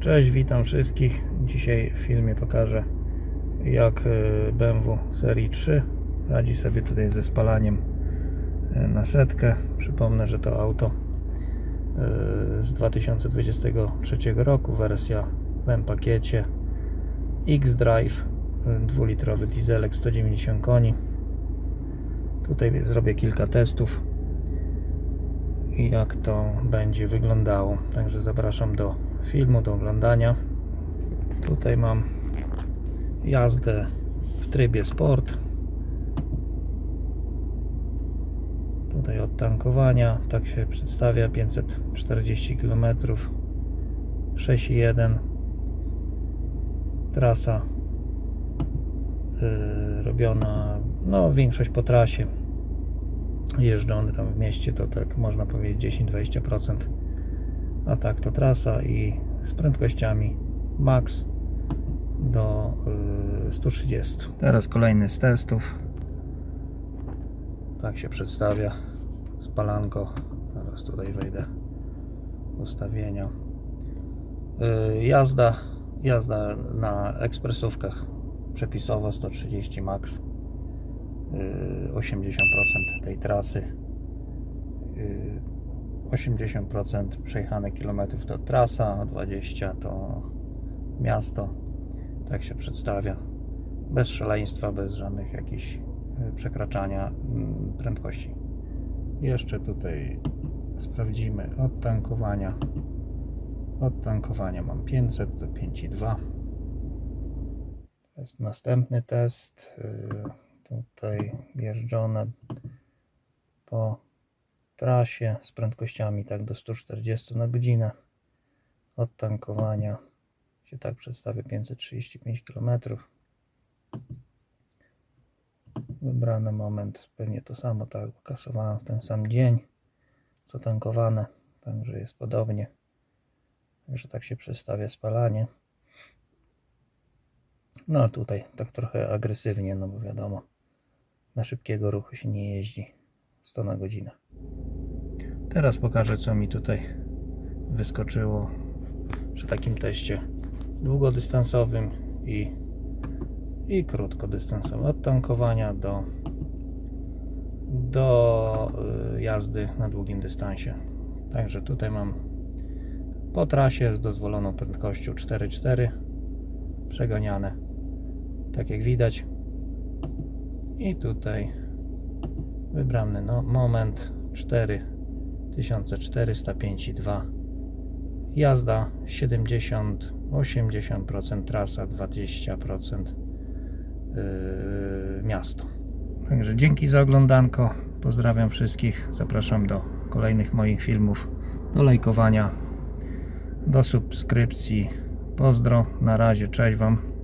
Cześć, witam wszystkich. Dzisiaj w filmie pokażę jak e, BMW serii 3 radzi sobie tutaj ze spalaniem e, na setkę. Przypomnę, że to auto e, z 2023 roku, wersja w M pakiecie X-Drive, dwulitrowy dieselek 190 koni. Tutaj zrobię kilka testów i jak to będzie wyglądało. Także zapraszam do filmu, do oglądania. Tutaj mam jazdę w trybie sport. Tutaj od tankowania, tak się przedstawia 540 km 6,1 trasa yy, robiona, no większość po trasie jeżdżony tam w mieście to tak można powiedzieć 10-20% a tak to trasa i z prędkościami max do y, 130 teraz kolejny z testów. Tak się przedstawia. Spalanko. Teraz tutaj wejdę. Ustawienia. Y, jazda. Jazda na ekspresówkach. Przepisowo 130 max. Y, 80% tej trasy. Y, 80% przejechanych kilometrów to trasa, a 20 to miasto. Tak się przedstawia. Bez szaleństwa, bez żadnych jakichś y, przekraczania mm, prędkości. Jeszcze tutaj sprawdzimy od tankowania. Od tankowania mam 500 to 5,2. To jest następny test. y, Tutaj jeżdżone po trasie z prędkościami tak do 140 na godzinę. Od tankowania się tak przedstawia 535 km wybrany moment pewnie to samo tak kasowałem w ten sam dzień co tankowane także jest podobnie. Także tak się przedstawia spalanie. No a tutaj tak trochę agresywnie no bo wiadomo na szybkiego ruchu się nie jeździ 100 na godzinę Teraz pokażę, co mi tutaj wyskoczyło przy takim teście długodystansowym i, i krótkodystansowym. Od tankowania do, do y, jazdy na długim dystansie. Także tutaj mam po trasie z dozwoloną prędkością 4,4 przeganiane, tak jak widać. I tutaj wybrany no, moment 4 1405,2 jazda 70-80% trasa 20% yy, miasto. Także dzięki za oglądanko. Pozdrawiam wszystkich. Zapraszam do kolejnych moich filmów do lajkowania do subskrypcji. Pozdro. Na razie. Cześć wam